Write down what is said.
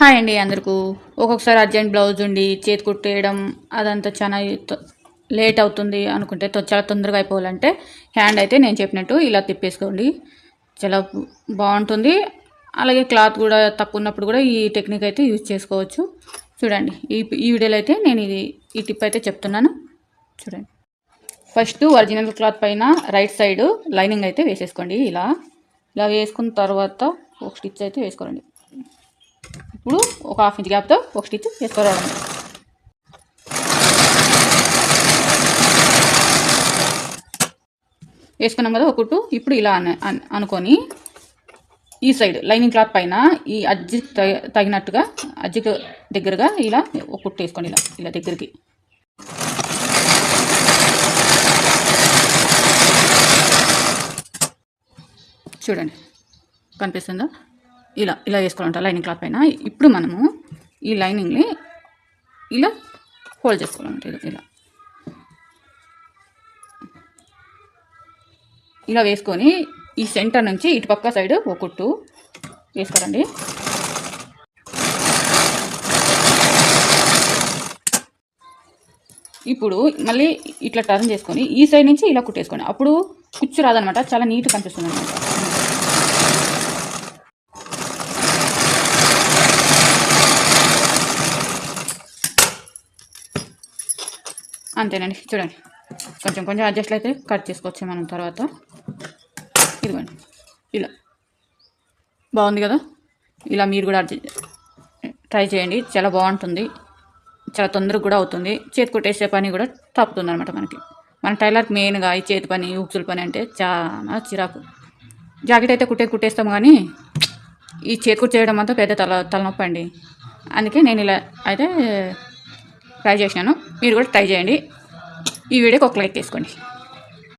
Hi అండి అందరికీ. ఒక్కొక్కసారి అర్జెంట్ బ్లౌజ్ ఉండి చేతి కుట్టేయడం అదంతా చాలా లేట్ అవుతుంది అనుకుంటే తొ- చాలా తొందరగా అయిపోవాలంటే హ్యాండ్ అయితే నేను చెప్పినట్టు ఇలా తిప్పేసుకోండి. చాలా బాగుంటుంది. అలాగే క్లాత్ కూడా తక్కువ ఉన్నప్పుడు కూడా ఈ టెక్నిక్ అయితే యూజ్ చేసుకోవచ్చు. చూడండి ఈ ఈ వీడియోలో అయితే నేను ఇది ఈ టిప్ అయితే చెప్తున్నాను. చూడండి. ఫస్ట్ ఒరిజినల్ క్లాత్ పైన రైట్ సైడ్ లైనింగ్ అయితే వేసేసుకోండి. ఇలా ఇలా వేసుకున్న తర్వాత ఒక స్టిచ్ అయితే వేసుకోండి. ఇప్పుడు ఒక హాఫ్ ఇంచ్ గ్యాప్తో ఒక స్టిచ్ వేసుకోరాడండి వేసుకున్నాం కదా ఒక కుట్టు. ఇప్పుడు ఇలా అనుకొని ఈ సైడ్ లైనింగ్ క్లాత్ పైన ఈ అజ్జి తగినట్టుగా అజ్జికి దగ్గరగా ఇలా ఒక కుట్టు వేసుకోండి ఇలా ఇలా దగ్గరికి. చూడండి. కనిపిస్తుందా? ఇలా ఇలా వేసుకోవాలంట లైనింగ్ క్లాత్ పైన. ఇప్పుడు మనము ఈ లైనింగ్ని ఇలా హోల్డ్ చేసుకోవాలంట ఇలా ఇలా. ఇలా వేసుకొని ఈ సెంటర్ నుంచి ఇటు పక్క సైడ్ ఒక కుట్టు వేసుకోరండి ఇప్పుడు మళ్ళీ ఇట్లా టర్న్ చేసుకొని ఈ సైడ్ నుంచి ఇలా కుట్టేసుకోండి. అప్పుడు కుచ్చు రాదనమాట చాలా నీట్గా కనిపిస్తుంది అనమాట. అంతేనండి చూడండి. కొంచెం కొంచెం అడ్జస్ట్ అయితే కట్ చేసుకోవచ్చు మనం తర్వాత. ఇదిగోండి. ఇలా. బాగుంది కదా? ఇలా మీరు కూడా అడ్జ- ట్రై చేయండి. చాలా బాగుంటుంది. చాలా తొందరగా కూడా అవుతుంది. చేతి కొట్టేసే పని కూడా తప్పుతుంది అనమాట మనకి. మన టైలర్కి మెయిన్గా ఈ చేతి పని ఉక్సుల పని అంటే చాలా చిరాకు. జాకెట్ అయితే కుట్టే కుట్టేస్తాం కానీ ఈ చేతి కుట్టు చేయడం అంతా పెద్ద తల తలనొప్పి అండి అందుకే నేను ఇలా అయితే ట్రై చేసినాను మీరు కూడా ట్రై చేయండి. ఈ వీడియోకి ఒక లైక్ తీసుకోండి